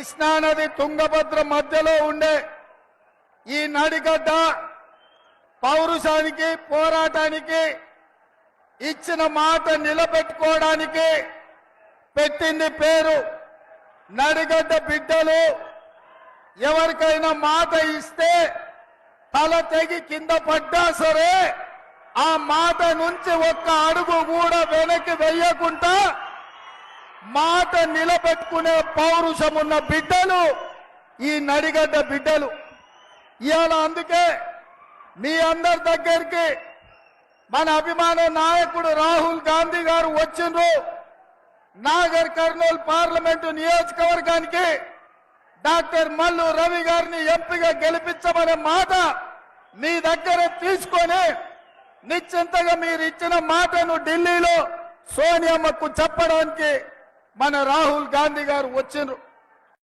కృష్ణానది తుంగభద్ర మధ్యలో ఉండే ఈ నడిగడ్డ పౌరుషానికి పోరాటానికి ఇచ్చిన మాట నిలబెట్టుకోవడానికి పెట్టింది పేరు నడిగడ్డ బిడ్డలు. ఎవరికైనా మాట ఇస్తే తల తెగి కింద పడ్డా సరే ఆ మాట నుంచి ఒక్క అడుగు కూడా వెనక్కి వెయ్యకుండా మాట నిలబెట్టుకునే పౌరుషం ఉన్న బిడ్డలు ఈ నడిగడ్డ బిడ్డలు. ఇవాళ అందుకే మీ అందరి దగ్గరికి మన అభిమాన నాయకుడు రాహుల్ గాంధీ గారు వచ్చిండ్రు. నాగర్ కర్నూలు పార్లమెంటు నియోజకవర్గానికి డాక్టర్ మల్లు రవి గారిని ఎంపీగా గెలిపించమనే మాట మీ దగ్గర తీసుకొని నిశ్చింతగా మీరు ఇచ్చిన మాటను ఢిల్లీలో సోనియమ్మకు చెప్పడానికి మన రాహుల్ గాంధీ గారు వచ్చిండ్రు.